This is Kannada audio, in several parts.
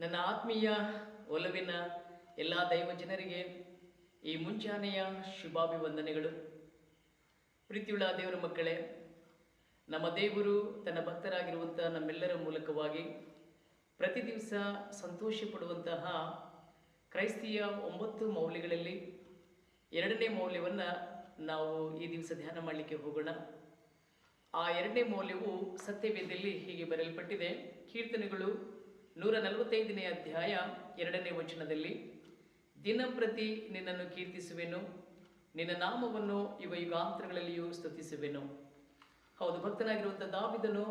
ನನ್ನ ಆತ್ಮೀಯ ಒಲವಿನ ಎಲ್ಲ ದೈವ ಜನರಿಗೆ ಈ ಮುಂಜಾನೆಯ ಶುಭಾಭಿವಂದನೆಗಳು. ಪ್ರೀತಿಯುಳ್ಳ ದೇವರ ಮಕ್ಕಳೇ, ನಮ್ಮ ದೇವರು ತನ್ನ ಭಕ್ತರಾಗಿರುವಂಥ ನಮ್ಮೆಲ್ಲರ ಮೂಲಕವಾಗಿ ಪ್ರತಿ ದಿವಸ ಸಂತೋಷ ಪಡುವಂತಹ ಕ್ರೈಸ್ತಿಯ ಒಂಬತ್ತು ಮೌಲ್ಯಗಳಲ್ಲಿ ಎರಡನೇ ಮೌಲ್ಯವನ್ನು ನಾವು ಈ ದಿವಸ ಧ್ಯಾನ ಮಾಡಲಿಕ್ಕೆ ಹೋಗೋಣ. ಆ ಎರಡನೇ ಮೌಲ್ಯವು ಸತ್ಯವೇದದಲ್ಲಿ ಹೀಗೆ ಬರೆಯಲ್ಪಟ್ಟಿದೆ, ಕೀರ್ತನೆಗಳು ನೂರ ನಲವತ್ತೈದನೇ ಅಧ್ಯಾಯ ಎರಡನೇ ವಚನದಲ್ಲಿ ದಿನಂಪ್ರತಿ ನಿನ್ನನ್ನು ಕೀರ್ತಿಸುವೆನು, ನಿನ್ನ ನಾಮವನ್ನು ಯುಗ ಯುಗಾಂತರಗಳಲ್ಲಿಯೂ ಸ್ತುತಿಸುವೆನು. ಹೌದು ಭಕ್ತನಾಗಿರುವಂಥ ದಾವಿದನು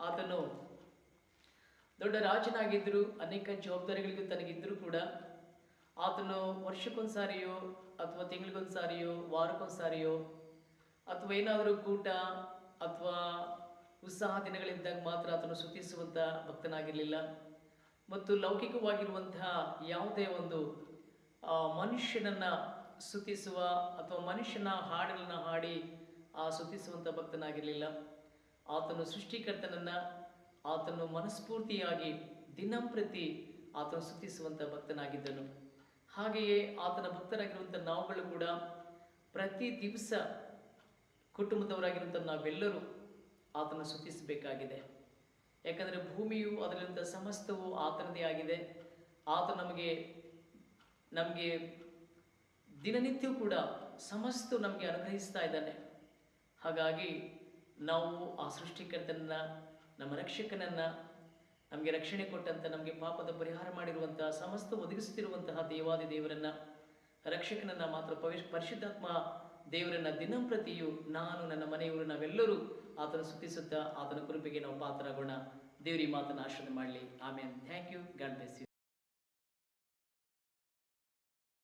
ಆತನು ದೊಡ್ಡ ರಾಜನಾಗಿದ್ದರು ಅನೇಕ ಜವಾಬ್ದಾರಿಗಳಿಗೂ ತನಗಿದ್ದರೂ ಕೂಡ ಆತನು ವರ್ಷಕ್ಕೊಂದ್ಸಾರಿಯೋ ಅಥವಾ ತಿಂಗಳಿಗೊಂದ್ಸಾರಿಯೋ, ವಾರಕ್ಕೊಂದ್ಸಾರಿಯೋ ಅಥವಾ ಏನಾದರೂ ಕೂಟ ಅಥವಾ ಉತ್ಸಾಹ ದಿನಗಳಿದ್ದಾಗ ಮಾತ್ರ ಆತನು ಸ್ತುತಿಸುವಂಥ ಭಕ್ತನಾಗಿರಲಿಲ್ಲ. ಮತ್ತು ಲೌಕಿಕವಾಗಿರುವಂತಹ ಯಾವುದೇ ಒಂದು ಮನುಷ್ಯನನ್ನು ಸುತಿಸುವ ಅಥವಾ ಮನುಷ್ಯನ ಹಾಡಲನ್ನು ಹಾಡಿ, ಆ ಸುತಿಸುವಂಥ ಭಕ್ತನಾಗಿರಲಿಲ್ಲ. ಆತನು ಸೃಷ್ಟಿಕರ್ತನನ್ನು, ಆತನು ಮನಸ್ಫೂರ್ತಿಯಾಗಿ ದಿನಂಪ್ರತಿ ಆತನು ಸುತಿಸುವಂಥ ಭಕ್ತನಾಗಿದ್ದನು. ಹಾಗೆಯೇ ಆತನ ಭಕ್ತರಾಗಿರುವಂಥ ನಾವುಗಳು ಕೂಡ ಪ್ರತಿ ದಿವಸ ಕುಟುಂಬದವರಾಗಿರುವಂಥ ನಾವೆಲ್ಲರೂ ಆತನ ಸ್ತುತಿಸಬೇಕಾಗಿದೆ. ಯಾಕಂದರೆ ಭೂಮಿಯು ಅದರಿಂದ ಸಮಸ್ತವು ಆತನದೇ ಆಗಿದೆ ಆತ ನಮಗೆ ನಮಗೆ ದಿನನಿತ್ಯವೂ ಕೂಡ ಸಮಸ್ತ ನಮಗೆ ಅನುಗ್ರಹಿಸ್ತಾ ಇದ್ದಾನೆ. ಹಾಗಾಗಿ ನಾವು ಆ ಸೃಷ್ಟಿಕರ್ತನನ್ನು, ನಮ್ಮ ರಕ್ಷಕನನ್ನ, ನಮಗೆ ರಕ್ಷಣೆ ಕೊಟ್ಟಂತ, ನಮಗೆ ಪಾಪದ ಪರಿಹಾರ ಮಾಡಿರುವಂತಹ ಸಮಸ್ತ ಒದಗಿಸುತ್ತಿರುವಂತಹ ದೇವಾದಿ ದೇವರನ್ನ, ರಕ್ಷಕನನ್ನ ಮಾತ್ರ ಪವಿಷ್ ಪರಿಶುದ್ಧಾತ್ಮ ದೇವರನ್ನ ದಿನಂಪ್ರತಿಯು ನಾನು ನನ್ನ ಮನೆಯವರು ನಾವೆಲ್ಲರೂ ಆತನ ಸುತ್ತಿಸುತ್ತಾ ಆತನ ಕೃಪೆಗೆ ನಾವು ಪಾತ್ರರಾಗೋಣ. ದೇವ್ರಿ ಮಾತನ್ನ ಆಶ್ರಯ ಮಾಡಲಿ. ಆಮೇಲೆ thank you god bless you